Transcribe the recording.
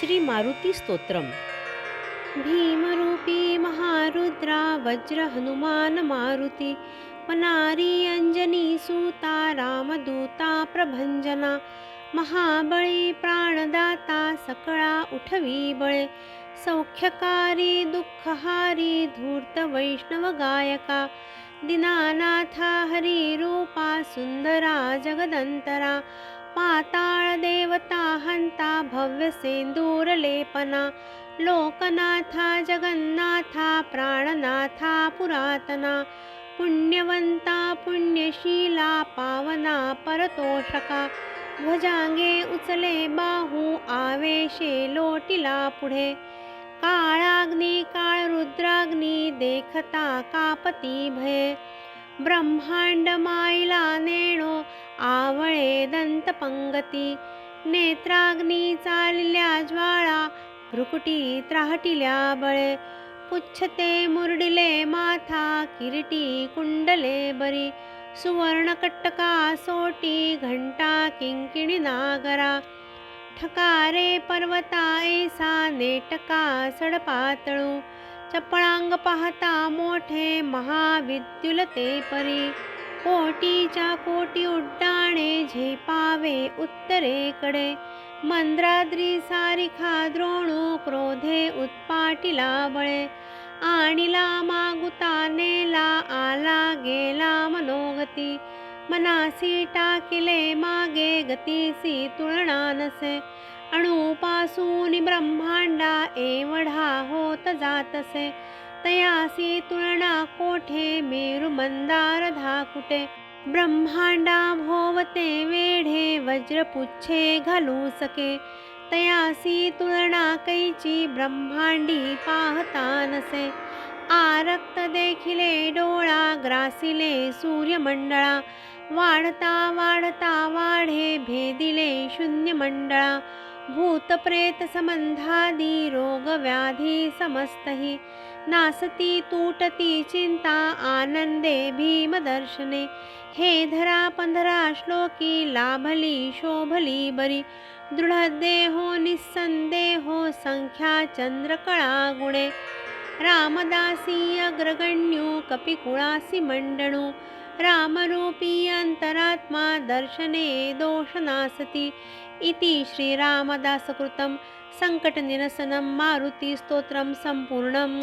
श्री मारुती स्तोत्रम. भीमरूपी महारुद्रा वज्र हनुमान मारुती पनारी अंजनी सूता रामदूता प्रभंजना महाबळी प्राणदाता सकळा उठवी बळे सौख्यकारी दुःखहारी धूर्त वैष्णव गायका दिनानाथा हरी रूपा सुंदरा जगदंतरा पाताळ देवता हंता भव्य सेंदूर लेपना लोकनाथा जगन्नाथा प्राणनाथा पुरातना पुण्यवंता पुण्यशीला पावना परतोषका ध्वजांगे उचले बाहू आवेशे लोटिला पुढे काळाग्नी काळ रुद्राग्नी देखता कापती भये ब्रह्मांड माईला नेणो आवळे दंत पंगती. नेत्राग्नी चालल्या ज्वाळा भ्रुकुटी त्राहटिल्या बळे. पुच्छते मुरडिले माथा किरीटी कुंडले बरी. सुवर्णकट्टका सोटी घंटा किंकिणी नागरा. ठकारे पर्वता ऐसा नेटका सडपातळू. चपळांग पाहता मोठे महाविद्युलते परी. कोटीच्या कोटी उड्डाणे झेपावे उत्तरेकडे. मंद्राद्री सारिखा द्रोणू क्रोधे उत्पाटिला बळे. आणिला मागुता नेला आला गेला मनोगती. मनासी टाकिले मागे गतीसी तुलना नसे. अणुपासून ब्रह्मांडा एवढा होत जातसे तयासी तुलना कोठे? मेरुमंदार धाकुटे ब्रह्मांडा भोवते वेढे वज्रपुच्छे घालू सके। तयासी तुलना कैची? ब्रह्मांडी पाहता नसे। आरक्त देखिले डोळा ग्रासिले सूर्यमंडळा। वाढता वाढता वाढे भेदिले शून्य भूतप्रेतसम्बन्धादि भूत प्रेत संबंधादी रोग व्याधी समस्तही। नासती चिंता आनंदे भीमदर्शने। हे धरा पंधरा श्लोकी लाभली शोभली बरी। दृढदेहो निस्सन्देहो संख्या चंद्रकळा गुणे। रामदासी अग्रगण्यो कपिकुळासी मंडणू। रामरूपी अंतरात्मा दर्शने दोषनासती इति श्रीरामदासकृतं सङ्कटनिरसनं मारुतिस्तोत्रं सम्पूर्णम्